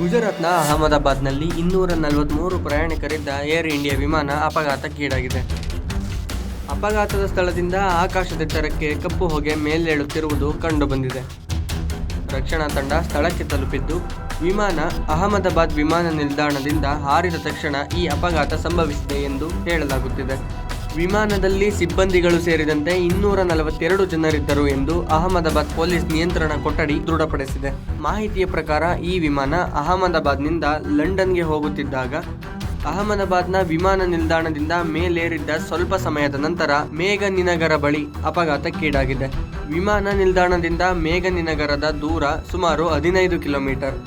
ಗುಜರಾತ್ನ ಅಹಮದಾಬಾದ್ನಲ್ಲಿ ಇನ್ನೂರ ನಲವತ್ತ್ಮೂರು ಪ್ರಯಾಣಿಕರಿದ್ದ ಏರ್ ಇಂಡಿಯಾ ವಿಮಾನ ಅಪಘಾತಕ್ಕೀಡಾಗಿದೆ ಅಪಘಾತದ ಸ್ಥಳದಿಂದ ಆಕಾಶದೆತ್ತರಕ್ಕೆ ಕಪ್ಪು ಹೊಗೆ ಮೇಲೇಳುತ್ತಿರುವುದು ಕಂಡುಬಂದಿದೆ ರಕ್ಷಣಾ ತಂಡ ಸ್ಥಳಕ್ಕೆ ತಲುಪಿದ್ದು, ವಿಮಾನ ಅಹಮದಾಬಾದ್ ವಿಮಾನ ನಿಲ್ದಾಣದಿಂದ ಹಾರಿದ ತಕ್ಷಣ ಈ ಅಪಘಾತ ಸಂಭವಿಸಿದೆ ಎಂದು ಹೇಳಲಾಗುತ್ತಿದೆ. ವಿಮಾನದಲ್ಲಿ ಸಿಬ್ಬಂದಿಗಳು ಸೇರಿದಂತೆ ಇನ್ನೂರ ನಲವತ್ತೆರಡು ಜನರಿದ್ದರು ಎಂದು ಅಹಮದಾಬಾದ್ ಪೊಲೀಸ್ ನಿಯಂತ್ರಣ ಕೊಠಡಿ ದೃಢಪಡಿಸಿದೆ. ಮಾಹಿತಿಯ ಪ್ರಕಾರ, ಈ ವಿಮಾನ ಅಹಮದಾಬಾದ್ನಿಂದ ಲಂಡನ್ಗೆ ಹೋಗುತ್ತಿದ್ದಾಗ, ಅಹಮದಾಬಾದ್ನ ವಿಮಾನ ನಿಲ್ದಾಣದಿಂದ ಮೇಲೇರಿದ್ದ ಸ್ವಲ್ಪ ಸಮಯದ ನಂತರ ಮೇಘನಿನಗರ ಬಳಿ ಅಪಘಾತಕ್ಕೀಡಾಗಿದೆ. ವಿಮಾನ ನಿಲ್ದಾಣದಿಂದ ಮೇಘನಿನಗರದ ದೂರ ಸುಮಾರು ಹದಿನೈದು ಕಿಲೋಮೀಟರ್.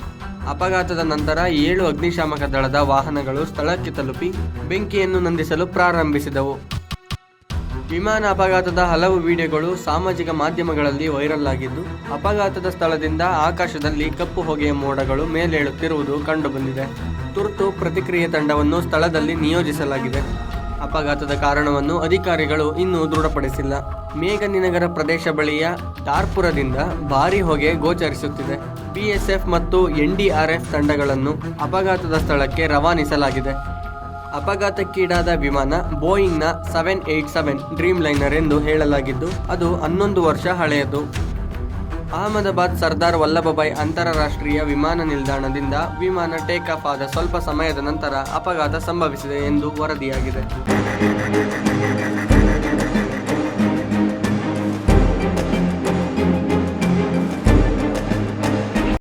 ಅಪಘಾತದ ನಂತರ ಏಳು ಅಗ್ನಿಶಾಮಕ ದಳದ ವಾಹನಗಳು ಸ್ಥಳಕ್ಕೆ ತಲುಪಿ, ಬೆಂಕಿಯನ್ನು ನಂದಿಸಲು ಪ್ರಾರಂಭಿಸಿದವು. ವಿಮಾನ ಅಪಘಾತದ ಹಲವು ವಿಡಿಯೋಗಳು ಸಾಮಾಜಿಕ ಮಾಧ್ಯಮಗಳಲ್ಲಿ ವೈರಲ್ ಆಗಿದ್ದು, ಅಪಘಾತದ ಸ್ಥಳದಿಂದ ಆಕಾಶದಲ್ಲಿ ಕಪ್ಪು ಹೊಗೆಯ ಮೋಡಗಳು ಮೇಲೇಳುತ್ತಿರುವುದು ಕಂಡುಬಂದಿದೆ. ತುರ್ತು ಪ್ರತಿಕ್ರಿಯೆ ತಂಡವನ್ನು ಸ್ಥಳದಲ್ಲಿ ನಿಯೋಜಿಸಲಾಗಿದೆ. ಅಪಘಾತದ ಕಾರಣವನ್ನು ಅಧಿಕಾರಿಗಳು ಇನ್ನೂ ದೃಢಪಡಿಸಿಲ್ಲ. ಮೇಘನಿನಗರ ಪ್ರದೇಶ ಬಳಿಯ ಟಾರ್ಪುರದಿಂದ ಭಾರೀ ಹೊಗೆ ಗೋಚರಿಸುತ್ತಿದೆ. ಬಿಎಸ್ಎಫ್ ಮತ್ತು ಎನ್ಡಿಆರ್ಎಫ್ ತಂಡಗಳನ್ನು ಅಪಘಾತದ ಸ್ಥಳಕ್ಕೆ ರವಾನಿಸಲಾಗಿದೆ. ಅಪಘಾತಕ್ಕೀಡಾದ ವಿಮಾನ ಬೋಯಿಂಗ್ನ seven eight seven Dreamliner ಎಂದು ಹೇಳಲಾಗಿದ್ದು, ಅದು ಹನ್ನೊಂದು ವರ್ಷ ಹಳೆಯದು. ಅಹಮದಾಬಾದ್ ಸರ್ದಾರ್ ವಲ್ಲಭಭಾಯ್ ಅಂತಾರಾಷ್ಟ್ರೀಯ ವಿಮಾನ ನಿಲ್ದಾಣದಿಂದ ವಿಮಾನ ಟೇಕ್ ಆಫ್ ಆದ ಸ್ವಲ್ಪ ಸಮಯದ ನಂತರ ಅಪಘಾತ ಸಂಭವಿಸಿದೆ ಎಂದು ವರದಿಯಾಗಿದೆ.